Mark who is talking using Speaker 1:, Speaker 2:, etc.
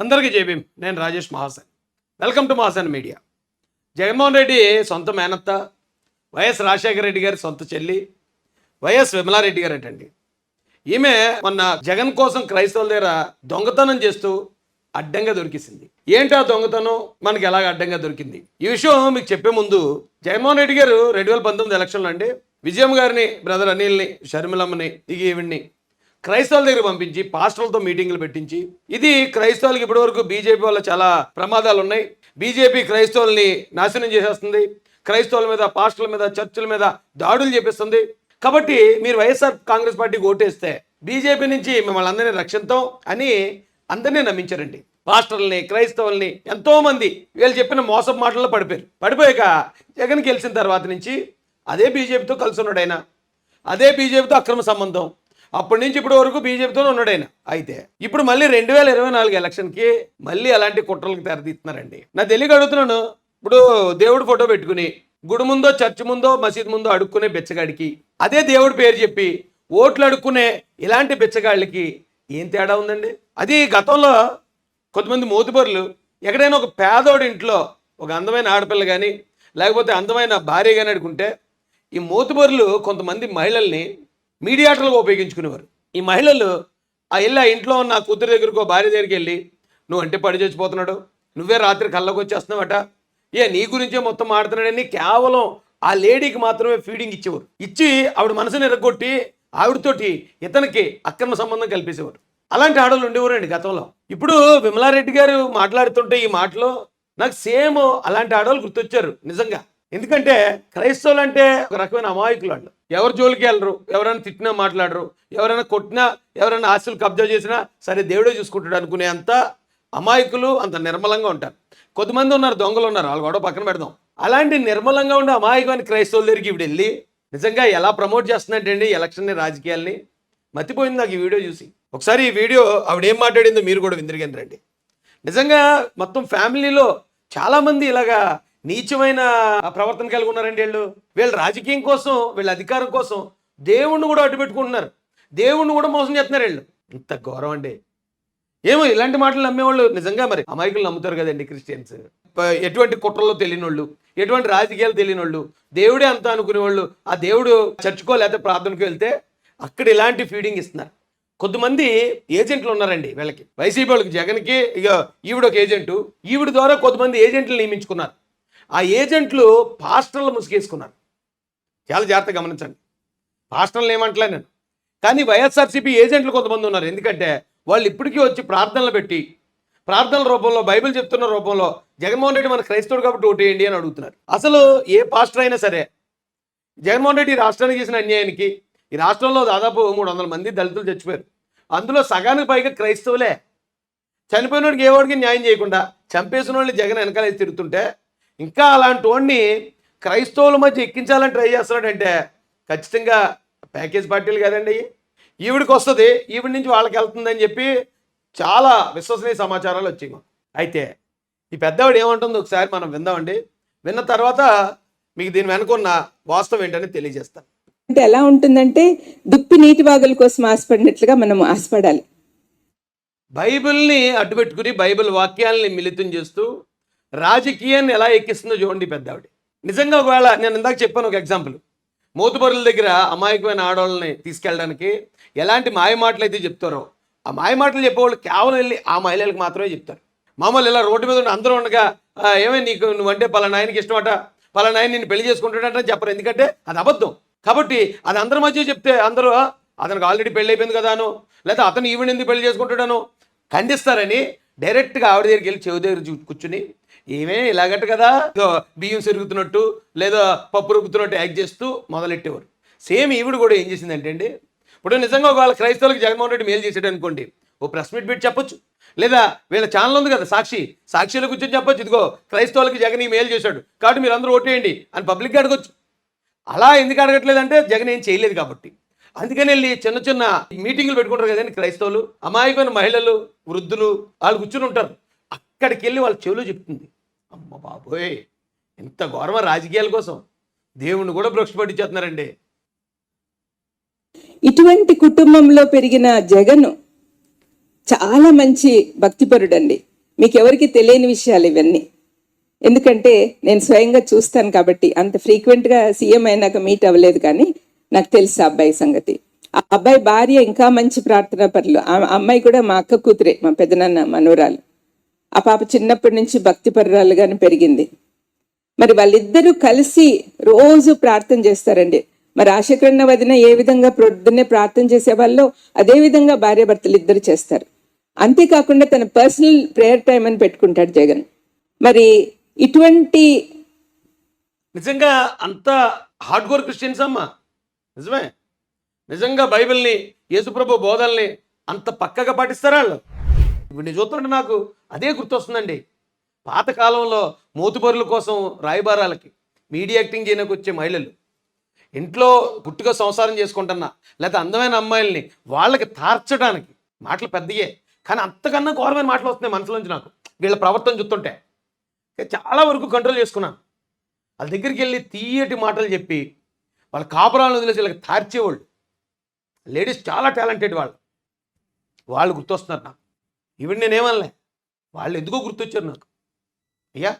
Speaker 1: అందరికీ జేబీం నేను Rajesh Mahasan. Welcome to Mahasan media Jaganmohan Reddy సొంత మేనత్త వైఎస్ రాజశేఖర రెడ్డి గారి సొంత చెల్లి వైఎస్ విమలారెడ్డి గారు అండి ఈమె మొన్న జగన్ కోసం క్రైస్తవుల దగ్గర దొంగతనం చేస్తూ అడ్డంగా దొరికిసింది. ఏంటి ఆ దొంగతనం? మనకి ఎలాగ అడ్డంగా దొరికింది? ఈ విషయం మీకు చెప్పే ముందు జగన్మోహన్ రెడ్డి గారు రెండు వేల పంతొమ్మిది ఎలక్షన్లో అండి విజయం గారిని బ్రదర్ అనిల్ని షర్మిలమ్మని దిగి ఈవిడ్ని క్రైస్తవుల దగ్గర పంపించి పాస్టర్లతో మీటింగ్లు పెట్టించి ఇది క్రైస్తవులకు ఇప్పటివరకు బీజేపీ వల్ల చాలా ప్రమాదాలు ఉన్నాయి బీజేపీ క్రైస్తవుల్ని నాశనం చేసేస్తుంది. క్రైస్తవుల మీద పాస్టర్ల మీద చర్చిల మీద దాడులు చేపిస్తుంది. కాబట్టి మీరు వైఎస్ఆర్ కాంగ్రెస్ పార్టీకి ఓటేస్తే బీజేపీ నుంచి మిమ్మల్ని అందరినీ రక్షిస్తాం అని అందరినీ నమ్మించారండి. పాస్టర్లని క్రైస్తవుల్ని ఎంతో మంది వీళ్ళు చెప్పిన మోసపు మాటల్లో పడిపోయారు. పడిపోయాక జగన్ గెలిచిన తర్వాత నుంచి అదే బీజేపీతో కలిసి ఉన్నాడు ఆయన. అదే బీజేపీతో అక్రమ సంబంధం. అప్పటి నుంచి ఇప్పటి వరకు బీజేపీతో ఉన్నాడు ఆయన. అయితే ఇప్పుడు మళ్ళీ రెండు వేల ఇరవై నాలుగు ఎలక్షన్కి మళ్ళీ అలాంటి కుట్రలకు తెరదీస్తున్నారండి నా తెలియక అడుగుతున్నాను ఇప్పుడు దేవుడు ఫోటో పెట్టుకుని గుడి ముందో చర్చ్ ముందో మసీద్ ముందో అడుక్కునే బిచ్చగాడికి అదే దేవుడి పేరు చెప్పి ఓట్లు అడుక్కునే ఇలాంటి బిచ్చగాళ్ళకి ఏం తేడా ఉందండి? అది గతంలో కొంతమంది మోతుబరులు ఎక్కడైనా ఒక పేదోడి ఇంట్లో ఒక అందమైన ఆడపిల్ల కానీ లేకపోతే అందమైన భార్య కానీ అడుకుంటే ఈ మోతుబరులు కొంతమంది మహిళల్ని మీడియాటర్లుగా ఉపయోగించుకునేవారు. ఈ మహిళలు ఆ వెళ్ళి ఆ ఇంట్లో ఉన్న కూతురు దగ్గరకో భార్య దగ్గరికి వెళ్ళి నువ్వు అంటే పడి చచ్చిపోతున్నాడు. నువ్వే రాత్రి కళ్ళకు వచ్చేస్తున్నావట. ఏ నీ గురించే మొత్తం ఆడుతున్నాడని కేవలం ఆ లేడీకి మాత్రమే ఫీడింగ్ ఇచ్చేవారు. ఇచ్చి ఆవిడ మనసుని ఎరగొట్టి ఆవిడతోటి ఇతనికి అక్రమ సంబంధం కల్పేసేవారు. అలాంటి ఆడవాళ్ళు ఉండేవారండి గతంలో. ఇప్పుడు విమలారెడ్డి గారు మాట్లాడుతుంటే ఈ మాటలో నాకు సేమ్ అలాంటి ఆడవాళ్ళు గుర్తొచ్చారు నిజంగా. ఎందుకంటే క్రైస్తవులు అంటే ఒక రకమైన అమాయకులు వాళ్ళు ఎవరు జోలికి వెళ్ళరు ఎవరైనా తిట్టినా మాట్లాడరు ఎవరైనా కొట్టినా ఎవరైనా ఆస్తులు కబ్జా చేసినా సరే దేవుడే చూసుకుంటాడు అనుకునే అంత అమాయకులు అంత నిర్మలంగా ఉంటారు. కొంతమంది ఉన్నారు దొంగలు ఉన్నారు వాళ్ళు కూడా పక్కన పెడదాం. అలాంటి నిర్మలంగా ఉండే అమాయకమైన క్రైస్తవుల దగ్గరికి ఇప్పుడు వెళ్ళి నిజంగా ఎలా ప్రమోట్ చేస్తున్నట్టండి ఎలక్షన్ని రాజకీయాల్ని? మతిపోయింది నాకు ఈ వీడియో చూసి. ఒకసారి ఈ వీడియో ఆవిడ ఏం మాట్లాడిందో మీరు కూడా విందిరిగండి రండి. నిజంగా మొత్తం ఫ్యామిలీలో చాలామంది ఇలాగా నీచమైన ప్రవర్తన కలిగి ఉన్నారండి వీళ్ళు. వీళ్ళు రాజకీయం కోసం వీళ్ళ అధికారం కోసం దేవుణ్ణి కూడా అడ్డు పెట్టుకుంటున్నారు. దేవుణ్ణి కూడా మోసం చేస్తున్నారు వీళ్ళు. ఇంత ఘోరం అండి. ఏమో ఇలాంటి మాటలు నమ్మేవాళ్ళు నిజంగా మరి అమాయకులు నమ్ముతారు కదండి క్రిస్టియన్స్. ఎటువంటి కుట్రలో తెలియని వాళ్ళు ఎటువంటి రాజకీయాలు తెలియని వాళ్ళు దేవుడే అంతా అనుకునే వాళ్ళు ఆ దేవుడు చర్చుకో లేకపోతే ప్రార్థనకు వెళ్తే అక్కడ ఇలాంటి ఫీడింగ్ ఇస్తున్నారు. కొంతమంది ఏజెంట్లు ఉన్నారండి వీళ్ళకి. వైసీపీ వాళ్ళకి జగన్కి ఇక ఈవిడ ఒక ఏజెంటు ఈవిడ ద్వారా కొంతమంది ఏజెంట్లు నియమించుకున్నారు. ఆ ఏజెంట్లు పాస్టర్లు ముసుగేసుకున్నారు. చాలా జాగ్రత్తగా గమనించండి. పాస్టర్లు ఏమంటలే నేను. కానీ వైఎస్ఆర్సీపీ ఏజెంట్లు కొంతమంది ఉన్నారు. ఎందుకంటే వాళ్ళు ఇప్పటికీ వచ్చి ప్రార్థనలు పెట్టి ప్రార్థనల రూపంలో బైబిల్ చెప్తున్న రూపంలో జగన్మోహన్ రెడ్డి మన క్రైస్తవుడు కాబట్టి ఓటేయండి అని అడుగుతున్నారు. అసలు ఏ పాస్టర్ అయినా సరే జగన్మోహన్ రెడ్డి ఈ రాష్ట్రానికి చేసిన అన్యాయానికి ఈ రాష్ట్రంలో దాదాపు మూడు వందల మంది దళితులు చచ్చిపోయారు. అందులో సగానికి పైగా క్రైస్తవులే. చనిపోయినోడికి ఏ వాడికి న్యాయం చేయకుండా చంపేసిన వాళ్ళని జగన్ వెనకాలేసి తిరుగుతుంటే ఇంకా అలాంటి వాడిని క్రైస్తవుల మధ్య ఎక్కించాలని ట్రై చేస్తున్నాడంటే ఖచ్చితంగా ప్యాకేజ్ పార్టీలు కదండి. ఈవిడికి వస్తుంది ఈవిడ నుంచి వాళ్ళకి వెళ్తుందని చెప్పి చాలా విశ్వసనీయ సమాచారాలు వచ్చాయి. అయితే ఈ పెద్దవాడు ఏమంటుందో ఒకసారి మనం విందామండి. విన్న తర్వాత మీకు దీని వెనుకున్న వాస్తవం ఏంటని తెలియజేస్తాను.
Speaker 2: అంటే ఎలా ఉంటుందంటే దుప్పి నీటి వాగుల కోసం ఆశపడినట్లుగా మనం ఆశపడాలి.
Speaker 1: బైబిల్ని అడ్డుపెట్టుకుని బైబిల్ వాక్యాలని మిళితం చేస్తూ రాజకీయాన్ని ఎలా ఎక్కిస్తుందో చూడండి పెద్ద ఆవిడ నిజంగా ఒకవేళ నేను ఇందాక చెప్పాను ఒక ఎగ్జాంపుల్. మూతబరుల దగ్గర అమాయకమైన ఆడవాళ్ళని తీసుకెళ్ళడానికి ఎలాంటి మాయ మాటలు అయితే చెప్తారో ఆ మాయ మాటలు చెప్పేవాళ్ళు కేవలం వెళ్ళి ఆ మహిళలకు మాత్రమే చెప్తారు. మామూలు ఇలా రోడ్డు మీద ఉండి అందరూ ఉండగా ఏమే నీకు నువ్వంటే పలానా ఆయనకి ఇష్టమట పలానా ఆయన నేను పెళ్ళి చేసుకుంటాడంటే చెప్పరు. ఎందుకంటే అది అబద్ధం. కాబట్టి అది అందరి మధ్య చెప్తే అందరూ అతనికి ఆల్రెడీ పెళ్ళి అయిపోయింది కదాను లేదా అతను ఈవెన్ ఎందుకు పెళ్ళి చేసుకుంటాడను ఖండిస్తారని డైరెక్ట్గా ఆవిడ దగ్గరికి వెళ్ళి చెవి దగ్గర కూర్చుని ఈమె ఇలాగట్టు కదా? బియ్యం సిరుగుతున్నట్టు లేదా పప్పు రుబ్బుతున్నట్టు యాక్ట్ చేస్తూ మొదలెట్టేవారు. సేమ్ ఈవిడ కూడా ఏం చేసిందంటే అండి ఇప్పుడు నిజంగా ఒకవేళ క్రైస్తవులకు జగన్మోహన్ రెడ్డి మేలు చేసాడు అనుకోండి ఓ ప్రెస్ మీట్ పెట్టి చెప్పొచ్చు. లేదా వీళ్ళ ఛానల్ ఉంది కదా సాక్షి సాక్షిలో కూర్చొని చెప్పొచ్చు. ఇదిగో క్రైస్తవులకి జగన్ ఈ మేలు చేశాడు కాబట్టి మీరు అందరూ ఓటేయండి అని పబ్లిక్గా అడగొచ్చు. అలా ఎందుకు అడగట్లేదంటే జగన్ ఏం చేయలేదు కాబట్టి. అందుకని వెళ్ళి చిన్న చిన్న మీటింగులు పెట్టుకుంటారు కదండి క్రైస్తవులు అమాయకమైన మహిళలు వృద్ధులు వాళ్ళు కూర్చుని ఉంటారు. ఇక్కడికి వెళ్ళి వాళ్ళ చెవులు చెప్తుంది. అమ్మ బాబోయ్ ఎంత ఘోరమ రాజకీయాల కోసం? దేవుణ్ణి కూడా భ్రక్షపట్టించేస్తున్నారండి
Speaker 2: ఇటువంటి కుటుంబంలో పెరిగిన జగన్ చాలా మంచి భక్తిపరుడండి. మీకు ఎవరికి తెలియని విషయాలు ఇవన్నీ. ఎందుకంటే నేను స్వయంగా చూస్తాను కాబట్టి అంత ఫ్రీక్వెంట్గా సీఎం అయినాక మీట్ అవ్వలేదు కానీ నాకు తెలుసు ఆ అబ్బాయి సంగతి. ఆ అబ్బాయి భార్య ఇంకా మంచి ప్రార్థనా పరులు ఆ అమ్మాయి కూడా మా అక్క కూతురే మా పెదనాన్న మనవరాలు ఆ పాప చిన్నప్పటి నుంచి భక్తి పరురాలుగానే పెరిగింది. మరి వాళ్ళిద్దరూ కలిసి రోజు ప్రార్థన చేస్తారండి. మరి ఆశకరణ వదిన ఏ విధంగా ప్రొద్దున్నే ప్రార్థన చేసేవాళ్ళో అదే విధంగా భార్యాభర్తలు ఇద్దరు చేస్తారు. అంతేకాకుండా తన పర్సనల్ ప్రేయర్ టైం అని పెట్టుకుంటాడు జగన్. మరి ఇటువంటి
Speaker 1: నిజంగా అంత హార్డ్ కోర్ క్రిస్టియన్స్ అమ్మా. నిజమే. నిజంగా బైబిల్ని యేసుప్రభు బోధల్ని అంత పక్కగా పాటిస్తారా వాళ్ళు? ఇప్పుడు నేను చూస్తుంటే నాకు అదే గుర్తొస్తుందండి. పాతకాలంలో మూతుబరుల కోసం రాయబారాలకి మీడియా యాక్టింగ్ చేయడానికి వచ్చే మహిళలు ఇంట్లో గుట్టుగా సంసారం చేసుకుంటున్నా లేకపోతే అందమైన అమ్మాయిల్ని వాళ్ళకి తార్చడానికి మాటలు పెద్దయే. కానీ అంతకన్నా ఘోరమైన మాటలు వస్తున్నాయి మనసులోంచి నాకు. వీళ్ళ ప్రవర్తన చూస్తుంటే. చాలా వరకు కంట్రోల్ చేసుకున్నాను. వాళ్ళ దగ్గరికి వెళ్ళి తీయటి మాటలు చెప్పి వాళ్ళ కాపురాలను వదిలేసి వీళ్ళకి తార్చేవాళ్ళు. లేడీస్ చాలా టాలెంటెడ్ వాళ్ళు. వాళ్ళు గుర్తొస్తున్నారు నాకు. ఈవిడ నేనేమనలే. వాళ్ళు ఎందుకో గుర్తొచ్చారు నాకు. అయ్యా?